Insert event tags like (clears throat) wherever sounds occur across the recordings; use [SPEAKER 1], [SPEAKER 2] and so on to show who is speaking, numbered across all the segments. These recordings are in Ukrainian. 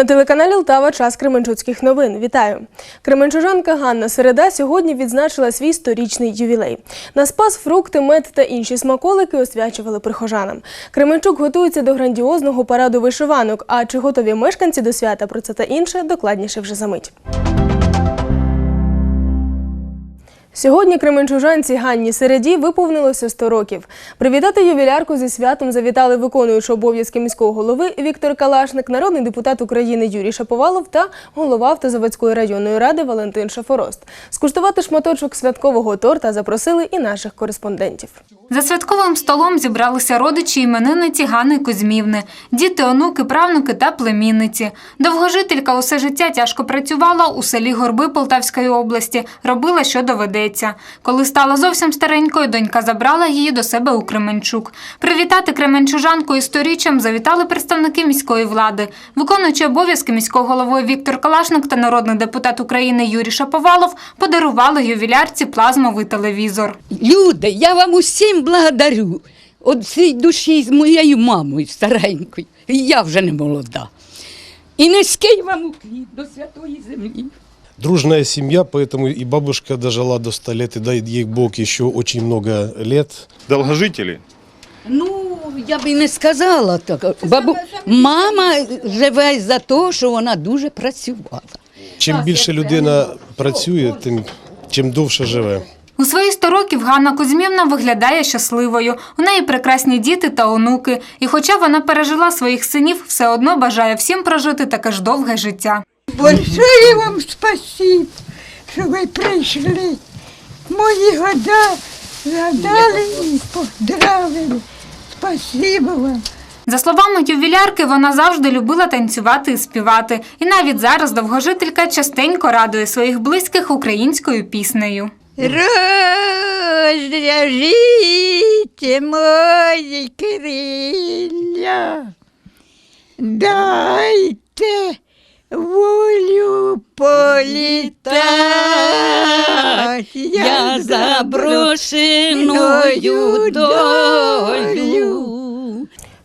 [SPEAKER 1] На телеканалі Лтава час Кременчуцьких новин. Вітаю! Кременчужанка Ганна Середа сьогодні відзначила свій сторічний ювілей. На спас фрукти, мед та інші смаколики освячували прихожанам. Кременчук готується до грандіозного параду вишиванок. А чи готові мешканці до свята про це та інше докладніше вже за мить. Сьогодні кременчужанці Ганні Середі виповнилося 100 років. Привітати ювілярку зі святом завітали виконуючий обов'язки міського голови Віктор Калашник, народний депутат України Юрій Шаповалов та голова Автозаводської районної ради Валентин Шафорост. Скуштувати шматочок святкового торта запросили і наших кореспондентів.
[SPEAKER 2] За святковим столом зібралися родичі іменинниці Ганни Кузьмівни, діти, онуки, правнуки та племінниці. Довгожителька усе життя тяжко працювала у селі Горби Полтавської області, робила, що доведеться. Коли стала зовсім старенькою, донька забрала її до себе у Кременчук. Привітати Кременчужанку із сторіччям завітали представники міської влади. Виконуючи обов'язки міського голови Віктор Калашник та народний депутат України Юрій Шаповалов подарували ювілярці плазмовий телевізор.
[SPEAKER 3] Люди, я вам усім благодарю. От всій душі з моєю мамою старенькою. І Я вже не молода. І низький вам уклін до святої землі.
[SPEAKER 4] Дружная семья, поэтому и бабушка дожила до 100 лет, и дай ей Бог еще очень много лет.
[SPEAKER 5] Долгожители?
[SPEAKER 3] Ну, я б і не сказала так. Бабу... Мама живе за те, що вона дуже працювала.
[SPEAKER 4] Чим більше людина працює, тим чим довше живе.
[SPEAKER 2] У свої 100 років Ганна Кузьмівна виглядає щасливою. У неї прекрасні діти та онуки. І хоча вона пережила своїх синів, все одно бажає всім прожити таке ж довге життя.
[SPEAKER 6] Большое вам спасибо, що ви прийшли. Мої года згадали і поздравили. Спасибо вам.
[SPEAKER 2] За словами ювілярки, вона завжди любила танцювати і співати. І навіть зараз довгожителька частенько радує своїх близьких українською піснею.
[SPEAKER 6] Розв'яжіть мої крилля, дайте волю політати.
[SPEAKER 3] Я заброшеною долю.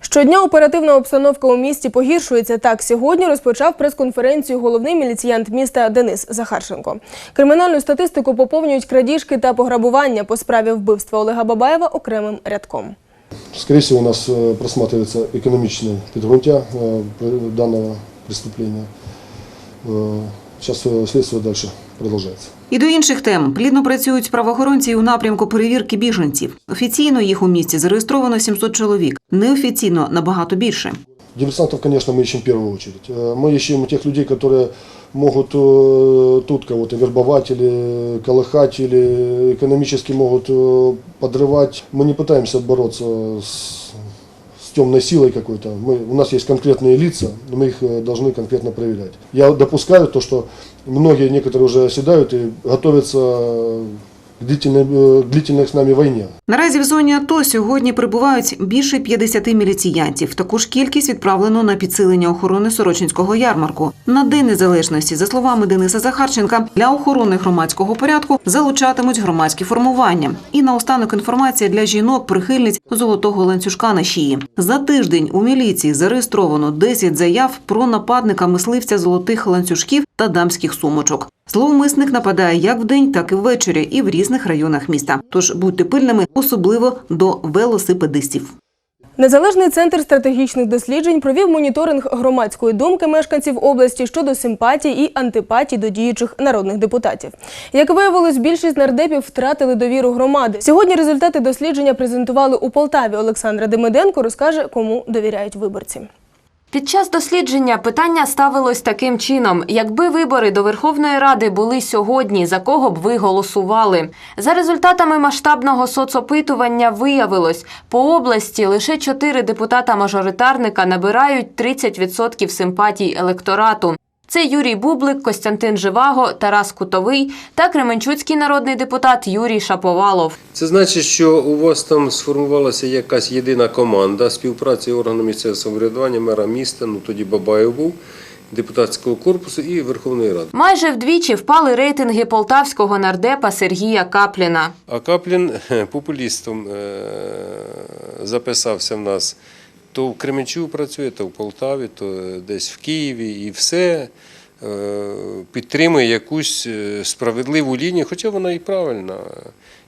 [SPEAKER 1] Щодня оперативна обстановка у місті погіршується. Так, сьогодні розпочав прес-конференцію головний міліціянт міста Денис Захарченко. Кримінальну статистику поповнюють крадіжки та пограбування по справі вбивства Олега Бабаєва окремим рядком.
[SPEAKER 7] Скорее всего, у нас э, просматривается экономичное підґрунтя э, пр- данного преступления. Э, Сейчас э, следствие дальше продолжается.
[SPEAKER 8] І до інших тем плідно працюють правоохоронці у напрямку перевірки біженців. Офіційно їх у місті зареєстровано 700 чоловік, неофіційно набагато більше.
[SPEAKER 7] Диверсантов, конечно, мы ищем в первую очередь. Э, Мы ищем тех людей, которые могут э, тут кого-то вербовать или колыхать, или экономически могут э, подрывать. Мы не пытаемся бороться с, с темной силой какой-то. Мы, у нас есть конкретные лица, но мы их э, должны конкретно проверять. Я допускаю то, что многие, некоторые уже оседают и готовятся к длительной, э, нами войне.
[SPEAKER 8] Наразі в зоні АТО сьогодні прибувають більше 50 міліціянтів. Таку ж кількість відправлено на підсилення охорони Сорочинського ярмарку. На День Незалежності, за словами Дениса Захарченка, для охорони громадського порядку залучатимуть громадські формування. І наостанок інформація для жінок прихильниць золотого ланцюжка на шиї. За тиждень у міліції зареєстровано 10 заяв про нападника мисливця золотих ланцюжків та дамських сумочок. Зловмисник нападає як вдень, так і ввечері, і в різних районах міста. Тож будьте пильними, особливо до велосипедистів.
[SPEAKER 1] Незалежний центр стратегічних досліджень провів моніторинг громадської думки мешканців області щодо симпатій і антипатій до діючих народних депутатів. Як виявилось, більшість нардепів втратили довіру громади. Сьогодні результати дослідження презентували у Полтаві. Олександра Демиденко розкаже, кому довіряють виборці.
[SPEAKER 9] Під час дослідження питання ставилось таким чином: якби вибори до Верховної Ради були сьогодні, за кого б ви голосували? За результатами масштабного соцопитування виявилось, по області лише чотири депутата-мажоритарника набирають 30% симпатій електорату. Це Юрій Бублик, Костянтин Живаго, Тарас Кутовий та Кременчуцький народний депутат Юрій Шаповалов.
[SPEAKER 10] Це значить, що у вас там сформувалася якась єдина команда співпраці органів місцевого самоврядування, мера міста, ну тоді Бабаєв був, депутатського корпусу і Верховної Ради.
[SPEAKER 9] Майже вдвічі впали рейтинги полтавського нардепа Сергія Капліна.
[SPEAKER 10] А Каплін популістом е, записався в нас то в Кременчу працює, то в Полтаві, то десь в Києві, і все е, підтримує якусь е, справедливу лінію, хоча вона і правильна,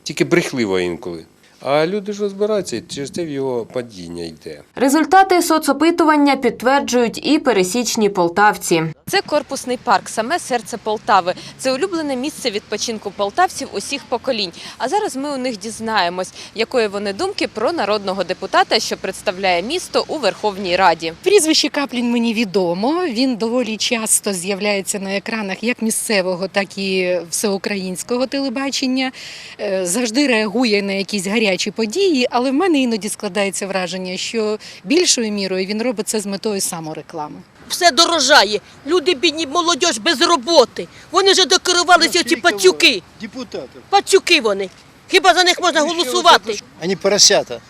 [SPEAKER 10] тільки брехлива інколи. А люди ж розбираються, і через це в його падіння йде.
[SPEAKER 11] Результати соцопитування підтверджують і пересічні полтавці.
[SPEAKER 12] Це корпусний парк, саме серце Полтави. Це улюблене місце відпочинку полтавців усіх поколінь. А зараз ми у них дізнаємось, якої вони думки про народного депутата, що представляє місто у Верховній Раді.
[SPEAKER 13] Прізвище Каплін мені відомо. Він доволі часто з'являється на екранах як місцевого, так і всеукраїнського телебачення. Е, Завжди реагує на якісь гарячі події, але в мене іноді складається враження, що більшою мірою він робить це з метою самореклами.
[SPEAKER 14] все дорожає. Люди бідні, молодь без роботи. Вони вже докерувалися ці пацюки.
[SPEAKER 15] Депутаты.
[SPEAKER 14] Пацюки вони. Хіба за них можна голосувати?
[SPEAKER 15] Они поросята.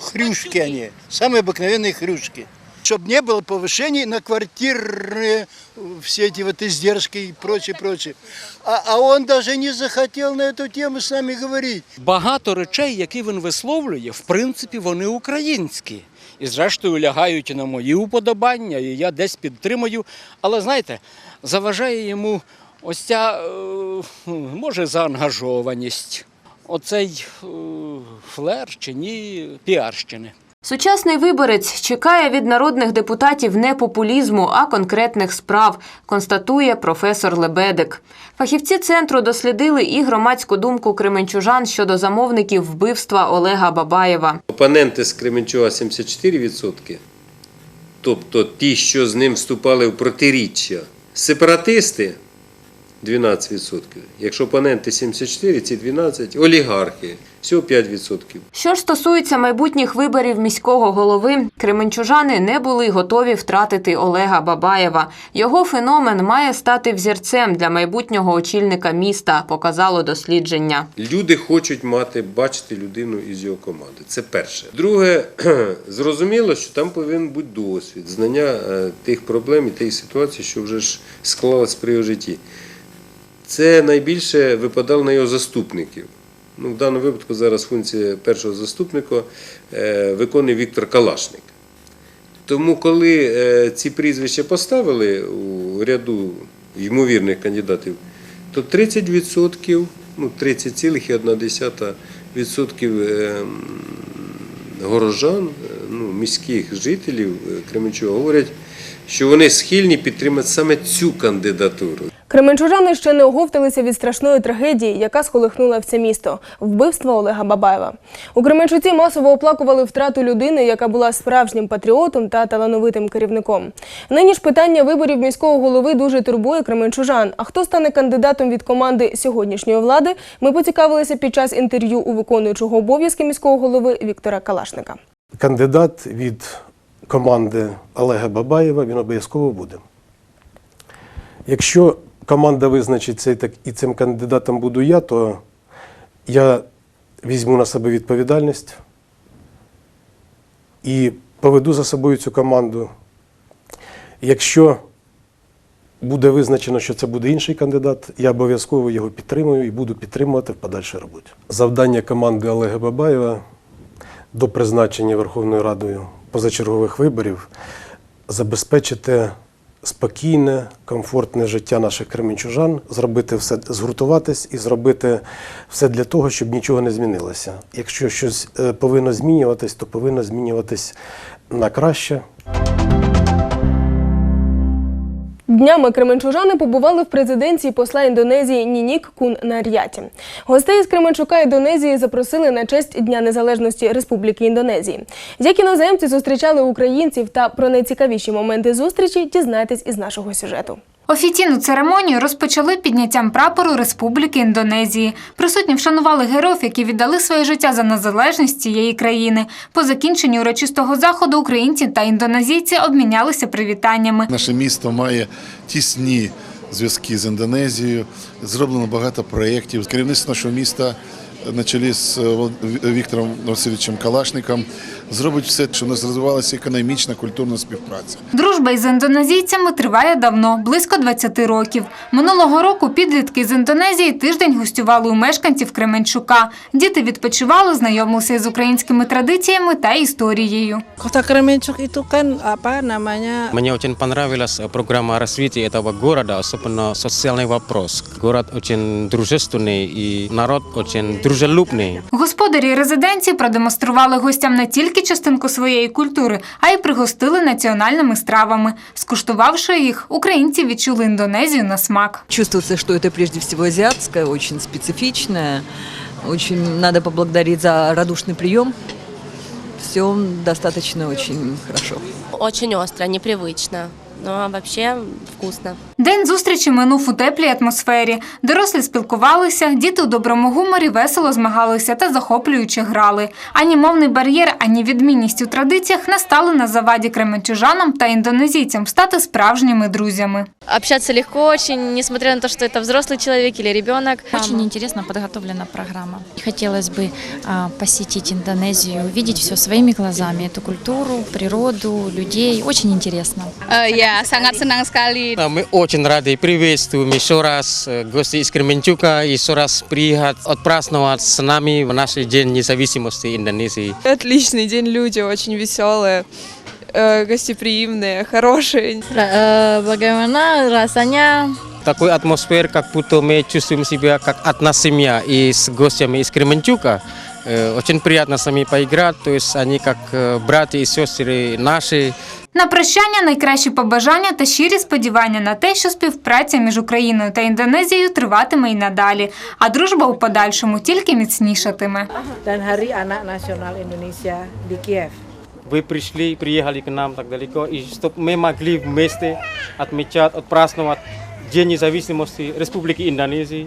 [SPEAKER 15] Хрюшки они. Самые обыкновенные хрюшки. Чтобы не было повышений на квартиры, все эти вот издержки и прочее, прочее. А, а он даже не захотел на эту тему с нами говорить.
[SPEAKER 16] Багато речей, які він висловлює, в принципі, вони українські. І зрештою лягають і на мої уподобання, і я десь підтримую. Але знаєте, заважає йому ось ця, е, може, заангажованість, оцей е, флер чи ні піарщини.
[SPEAKER 11] Сучасний виборець чекає від народних депутатів не популізму, а конкретних справ, констатує професор Лебедик. Фахівці центру дослідили і громадську думку кременчужан щодо замовників вбивства Олега Бабаєва.
[SPEAKER 10] Опоненти з Кременчуга 74%, тобто ті, що з ним вступали в протиріччя. Сепаратисти 12%. Якщо опоненти 74, ці 12, олігархи всього 5%.
[SPEAKER 11] Що ж стосується майбутніх виборів міського голови, кременчужани не були готові втратити Олега Бабаєва. Його феномен має стати взірцем для майбутнього очільника міста, показало дослідження.
[SPEAKER 10] Люди хочуть мати, бачити людину із його команди. Це перше. Друге, (clears throat) зрозуміло, що там повинен бути досвід, знання е, тих проблем і тих ситуацій, що вже ж склалось при його житті. Це найбільше випадало на його заступників. Ну, в даному випадку зараз функція першого заступника е, виконує Віктор Калашник. Тому, коли е, ці прізвища поставили у ряду ймовірних кандидатів, то 30%, ну 30,1% е, горожан, ну, міських жителів Кременчуга говорять, що вони схильні підтримати саме цю кандидатуру.
[SPEAKER 1] Кременчужани ще не оговталися від страшної трагедії, яка сколихнула все місто вбивство Олега Бабаєва. У Кременчуці масово оплакували втрату людини, яка була справжнім патріотом та талановитим керівником. Нині ж питання виборів міського голови дуже турбує кременчужан. А хто стане кандидатом від команди сьогоднішньої влади? Ми поцікавилися під час інтерв'ю у виконуючого обов'язки міського голови Віктора Калашника.
[SPEAKER 4] Кандидат від команди Олега Бабаєва він обов'язково буде. Якщо команда визначиться і так і цим кандидатом буду я, то я візьму на себе відповідальність і поведу за собою цю команду. Якщо буде визначено, що це буде інший кандидат, я обов'язково його підтримую і буду підтримувати в подальшій роботі. Завдання команди Олега Бабаєва до призначення Верховною Радою позачергових виборів забезпечити спокійне, комфортне життя наших кременчужан, зробити все, згуртуватись і зробити все для того, щоб нічого не змінилося. Якщо щось е, повинно змінюватись, то повинно змінюватись на краще.
[SPEAKER 1] Днями кременчужани побували в президенції посла Індонезії Нінік Кун Нар'яті. Гостей з Кременчука Індонезії запросили на честь Дня Незалежності Республіки Індонезії. Як іноземці зустрічали українців та про найцікавіші моменти зустрічі дізнайтесь із нашого сюжету.
[SPEAKER 2] Офіційну церемонію розпочали підняттям прапору Республіки Індонезії. Присутні вшанували героїв, які віддали своє життя за незалежність цієї країни. По закінченню урочистого заходу українці та індонезійці обмінялися привітаннями.
[SPEAKER 17] Наше місто має тісні зв'язки з Індонезією. Зроблено багато проєктів. Керівництво нашого міста на чолі з Вол- Віктором Васильовичем Калашником
[SPEAKER 18] зробить все, щоб у нас розвивалася економічна, культурна співпраця.
[SPEAKER 2] Дружба із індонезійцями триває давно, близько 20 років. Минулого року підлітки з Індонезії тиждень гостювали у мешканців Кременчука. Діти відпочивали, знайомилися з українськими традиціями та історією.
[SPEAKER 19] Kota Kremenchuk itu kan apa namanya
[SPEAKER 20] Мне очень понравилась э, программа развития этого города, особенно социальный вопрос. Город очень дружественный и народ очень дружелюбный.
[SPEAKER 2] Господарі резиденції продемонстрували гостям не тільки частинку своєї культури, а й пригостили національними стравами. Скуштувавши їх, українці відчули Індонезію на смак.
[SPEAKER 21] Чувствуется, что это прежде всего азиатское, очень специфичное. Очень надо поблагодарить за радушный прием. Все достаточно очень хорошо.
[SPEAKER 22] Очень остро, непривычно. Но вообще вкусно.
[SPEAKER 2] День зустрічі минув у теплій атмосфері. Дорослі спілкувалися, діти у доброму гуморі весело змагалися та захоплююче грали. Ані мовний бар'єр, ані відмінність у традиціях не стали на заваді кременчужанам та індонезійцям стати справжніми друзями.
[SPEAKER 22] Общаться легко очень, несмотря на то, что это взрослый человек или ребенок.
[SPEAKER 23] Очень интересно подготовлена программа. Хотелось бы а, посетить Индонезию, увидеть все своими глазами, эту культуру, природу, людей. Очень интересно.
[SPEAKER 24] Ya, sangat senang sekali.
[SPEAKER 20] Мы очень рады приветствуем еще раз э, гостей из Кременчука и еще раз приехать отпраздновать с нами в наш День независимости Индонезии.
[SPEAKER 25] Отличный день, люди очень веселые, э, гостеприимные, хорошие.
[SPEAKER 22] Bagaimana rasanya?
[SPEAKER 20] Такой атмосфер, как будто мы чувствуем себя как одна семья и с гостями из Кременчука. Э, Очень приятно с ними поиграть, то есть они как э, братья и сестры наши.
[SPEAKER 2] На прощання найкращі побажання та щирі сподівання на те, що співпраця між Україною та Індонезією триватиме й надалі, а дружба у подальшому тільки міцнішатиме.
[SPEAKER 19] dan Hari Anak Nasional Indonesia di Kiev.
[SPEAKER 20] Вы пришли, приехали к нам так далеко, и чтобы мы могли вместе отмечать, отпраздновать День независимости Республики Индонезии.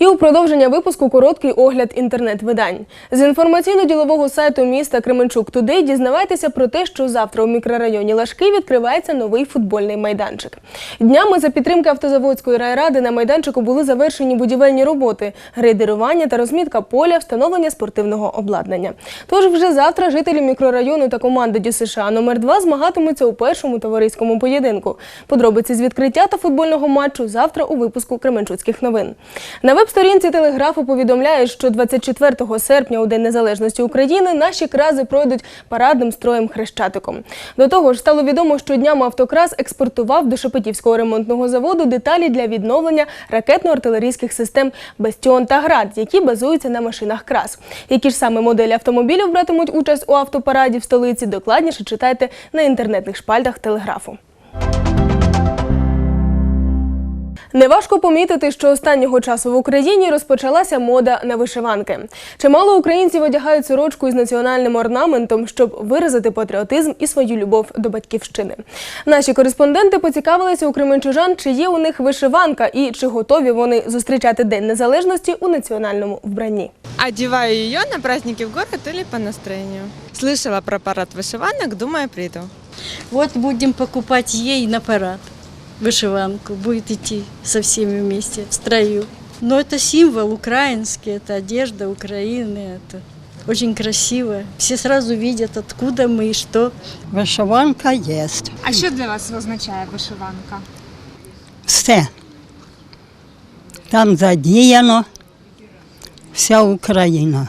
[SPEAKER 1] і у продовження випуску короткий огляд інтернет-видань. З інформаційно-ділового сайту міста Кременчук Тудей дізнавайтеся про те, що завтра у мікрорайоні Лашки відкривається новий футбольний майданчик. Днями за підтримки автозаводської райради на майданчику були завершені будівельні роботи, грейдерування та розмітка поля, встановлення спортивного обладнання. Тож вже завтра жителі мікрорайону та команди ДЮСШ номер 2 змагатимуться у першому товариському поєдинку. Подробиці з відкриття та футбольного матчу завтра у випуску Кременчуцьких новин. На веб-сторінці телеграфу повідомляють, що 24 серпня у День Незалежності України наші крази пройдуть парадним строєм хрещатиком. До того ж, стало відомо, що днями автокрас експортував до Шепетівського ремонтного заводу деталі для відновлення ракетно-артилерійських систем Бастіон та Град, які базуються на машинах крас. Які ж саме моделі автомобілів братимуть участь у автопараді в столиці, докладніше читайте на інтернетних шпальтах телеграфу. Неважко помітити, що останнього часу в Україні розпочалася мода на вишиванки. Чимало українців одягають сорочку із національним орнаментом, щоб виразити патріотизм і свою любов до батьківщини. Наші кореспонденти поцікавилися у кременчужан, чи є у них вишиванка і чи готові вони зустрічати День Незалежності у національному вбранні.
[SPEAKER 26] Одеваю ее на праздники в город или по настроению. Слышала про парад вышиванок, думаю, приду.
[SPEAKER 27] Вот будем покупать ей на парад вышиванку. Будет идти со всеми вместе в строю. Но это символ украинский, это одежда Украины, это очень красиво. Все сразу видят, откуда мы и что.
[SPEAKER 6] Вишиванка є.
[SPEAKER 2] А що для вас означає вишиванка?
[SPEAKER 6] Все. Там задіяно вся Україна.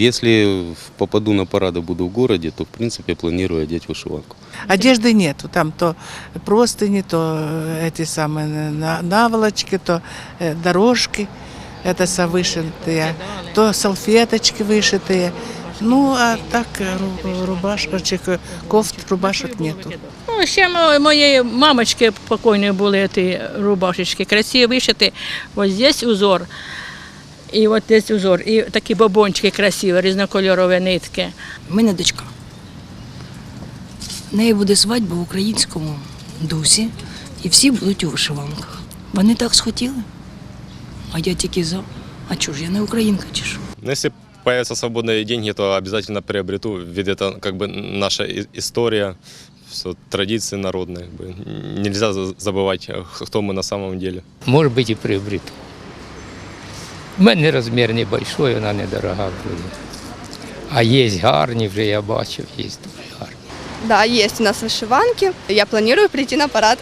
[SPEAKER 28] Если попаду на парады, буду в городе, то в принципе планирую одеть вышиванку.
[SPEAKER 15] Одежды нету, там то простыни, то эти самые на- наволочки, то э, дорожки, это все вышитые, то салфеточки вышитые. Ну, а так э, ру- рубашечек, э, кофт, рубашек нету.
[SPEAKER 29] Ну, ще мо- моєї мамочки покойної були ті рубашечки, красиво вишити. Ось здесь узор. І от здесь узор. І такі бобончики красиві, різнокольорові нитки.
[SPEAKER 30] У мене дочка. В неї буде свадьба в українському дусі, і всі будуть у вишиванках. Вони так схотіли. А я тільки за. А чого ж я не українка чи що?
[SPEAKER 17] Но если появятся свободные деньги, то обязательно приобрету, ведь это как бы наша и- история, все традиции народные. как бы. Нельзя за- забывать, э, кто мы на самом деле.
[SPEAKER 31] Может быть, и приобрету.
[SPEAKER 32] У мене розмір небольшой, вона недорога буде. А є гарні вже, я бачив, є дуже гарні.
[SPEAKER 24] Да, есть у нас вышиванки. Я планирую прийти на парад.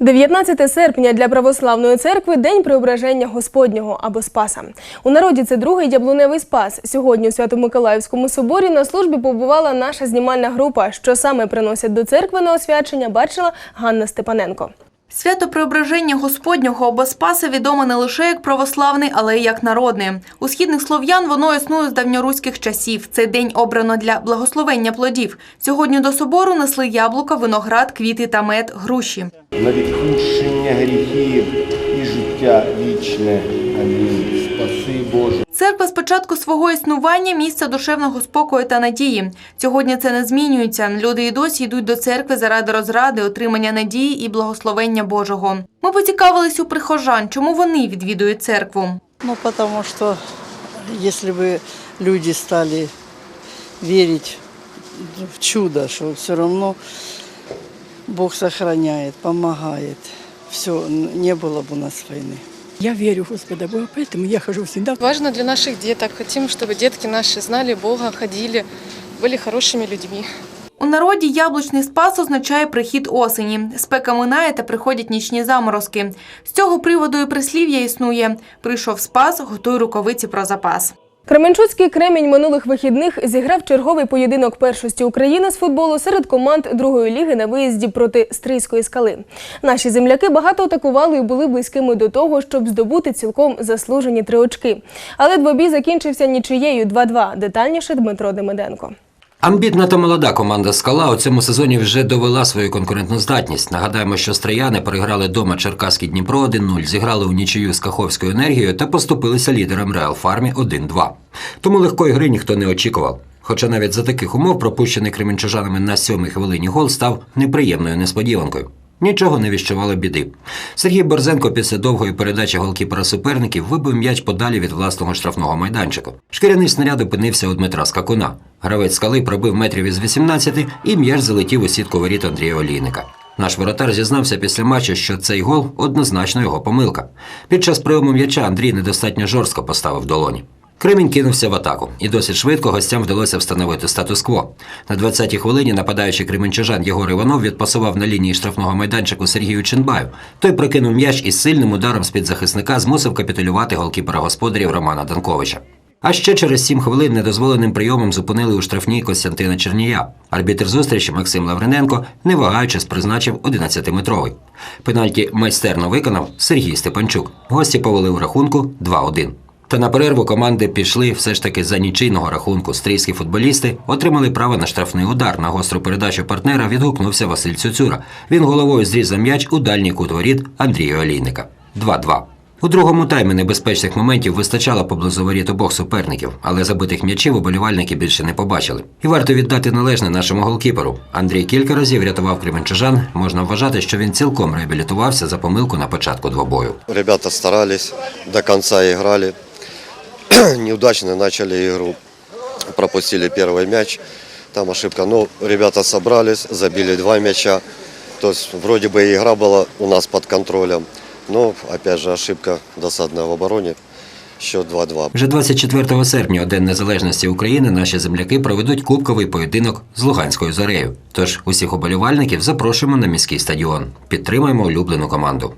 [SPEAKER 1] 19 серпня для православної церкви День Преображення Господнього або Спаса. У народі це другий яблуневий спас. Сьогодні у Свято-Миколаївському соборі на службі побувала наша знімальна група. Що саме приносять до церкви на освячення, бачила Ганна Степаненко.
[SPEAKER 33] Свято Преображення Господнього або Спаса відоме не лише як православний, але й як народне. У східних слов'ян воно існує з давньоруських часів. Цей день обрано для благословення плодів. Сьогодні до собору несли яблука, виноград, квіти та мед, груші.
[SPEAKER 34] на відпущення гріхів і життя вічне. Амінь. Спаси Боже.
[SPEAKER 33] Церква з початку свого існування місце душевного спокою та надії. Сьогодні це не змінюється. Люди і досі йдуть до церкви заради розради, отримання надії і благословення Божого. Ми поцікавились у прихожан, чому вони відвідують церкву.
[SPEAKER 35] Ну, потому что если бы люди стали верить в чудо, что все равно Бог сохраняет, помогает, все, не было бы у нас войны.
[SPEAKER 30] Я верю в Господа Бога, поэтому я хожу всегда.
[SPEAKER 26] Важно для наших деток. Хотим, чтобы детки наши знали Бога, ходили, были хорошими людьми.
[SPEAKER 33] У народі яблучний спас означає прихід осені. Спека минає та приходять нічні заморозки. З цього приводу і прислів'я існує: прийшов спас, готуй рукавиці про запас.
[SPEAKER 1] Кременчуцький кремінь минулих вихідних зіграв черговий поєдинок першості України з футболу серед команд другої ліги на виїзді проти Стрийської скали. Наші земляки багато атакували і були близькими до того, щоб здобути цілком заслужені три очки. Але двобій закінчився нічиєю 2-2. Детальніше Дмитро Демиденко.
[SPEAKER 11] Амбітна та молода команда Скала у цьому сезоні вже довела свою конкурентну здатність. Нагадаємо, що стрияни переграли дома Черкаський Дніпро 1-0, зіграли у нічию з Каховською енергією та поступилися лідерам Реал Фармі 1-2. Тому легкої гри ніхто не очікував. Хоча навіть за таких умов пропущений кременчужанами на сьомій хвилині гол став неприємною несподіванкою. Нічого не віщувало біди. Сергій Борзенко після довгої передачі голкіпера суперників вибив м'яч подалі від власного штрафного майданчика. Шкіряний снаряд опинився у Дмитра Скакуна. Гравець скали пробив метрів із 18 і м'яч залетів у сітку воріт Андрія Олійника. Наш воротар зізнався після матчу, що цей гол однозначно його помилка. Під час прийому м'яча Андрій недостатньо жорстко поставив долоні. Кремінь кинувся в атаку, і досить швидко гостям вдалося встановити статус-кво. На 20-й хвилині нападаючий кременчужан Єгор Іванов відпасував на лінії штрафного майданчику Сергію Ченбаю. Той прокинув м'яч із сильним ударом з-під захисника змусив капітулювати голкіпера господарів Романа Данковича. А ще через 7 хвилин недозволеним прийомом зупинили у штрафній Костянтина Чернія. Арбітр зустрічі Максим Лавриненко, не вагаючись, призначив 11-метровий. Пенальті майстерно виконав Сергій Степанчук. Гості повели у рахунку 2-1. Та на перерву команди пішли все ж таки за нічийного рахунку. Стрійські футболісти отримали право на штрафний удар. На гостру передачу партнера відгукнувся Василь Цюцюра. Він головою зрізав м'яч у дальній кут воріт Андрія Олійника. 2-2. У другому таймі небезпечних моментів вистачало поблизу воріт обох суперників, але забитих м'ячів уболівальники більше не побачили. І варто віддати належне нашому голкіперу. Андрій кілька разів рятував кременчужан. Можна вважати, що він цілком реабілітувався за помилку на початку двобою.
[SPEAKER 36] Ребята старались, до конца играли. (clears throat) Неудачно начали игру. Пропустили первый мяч. Там ошибка. Но ребята собрались, забили два мяча. То есть вроде бы и игра была у нас под контролем. Но опять же ошибка досадная в обороне. Счет 2-2.
[SPEAKER 11] Вже 24 серпня, у День Незалежності України, наші земляки проведуть кубковий поєдинок з Луганською зорею. Тож усіх оболівальників запрошуємо на міський стадіон. Підтримаємо улюблену команду.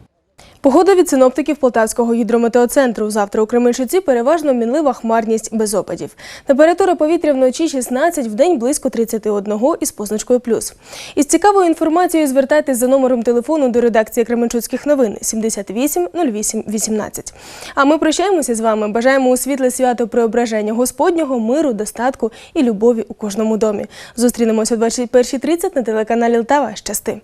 [SPEAKER 1] Погода від синоптиків Полтавського гідрометеоцентру. Завтра у Кременчуці переважно мінлива хмарність без опадів. Температура повітря вночі 16, вдень близько 31 із позначкою плюс. Із цікавою інформацією звертайтесь за номером телефону до редакції Кременчуцьких новин 78 08 18. А ми прощаємося з вами. Бажаємо у світле свято преображення Господнього, миру, достатку і любові у кожному домі. Зустрінемося о 21.30 на телеканалі Лтава. Щасти!